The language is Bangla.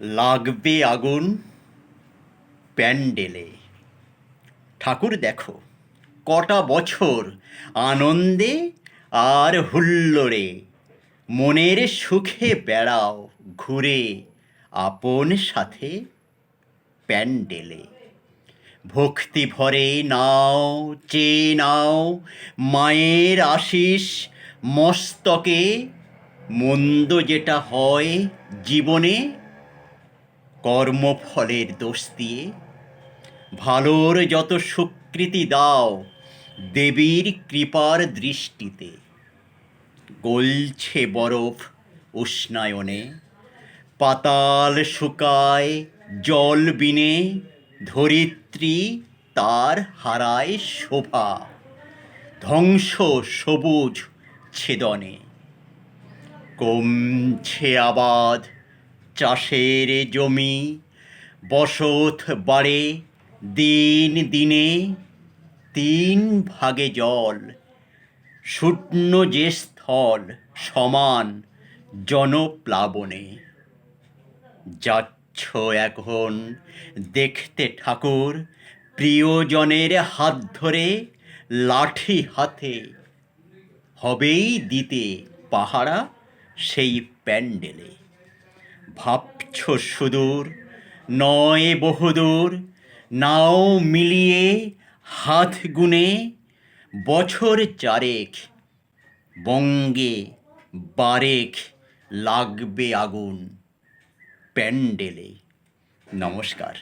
লাগবে আগুন প্যান্ডেলে। ঠাকুর দেখো, কটা বছর আনন্দে আর হুল্লোড়ে, মনের সুখে বেড়াও ঘুরে আপন সাথে প্যান্ডেলে। ভক্তি ভরে নাও, চেয়ে নাও মায়ের আশিস মস্তকে, মন্দ যেটা হয় জীবনে কর্মফলের দোষ দিয়ে? ভালোর যত স্বীকৃতি দাও, দেবীর কৃপার দৃষ্টিতে। গলছে বরফ উষ্ণায়নে, পাতাল শুকায় জল বিনে, ধরিত্রী তার হারায় শোভা। ধ্বংস সবুজ ছেদনে, কমছে আবাদ চাষের জমি বসত বাড়ে দিন দিনে। তিন ভাগে জল, শূন্য যে স্থল, সমান জনপ্লাবনে। যাচ্ছ এখন দেখতে ঠাকুর, প্রিয়জনের হাত ধরে লাঠি হাতে। হবেই দিতে পাহারা সেই প্যান্ডেলে। ভাবছ সুদূর, নয় বহুদূর, নাও মিলিয়ে হাত গুনে, বছর চারেক, বঙ্গে বারেক লাগবে আগুন, প্যান্ডেলে। নমস্কার।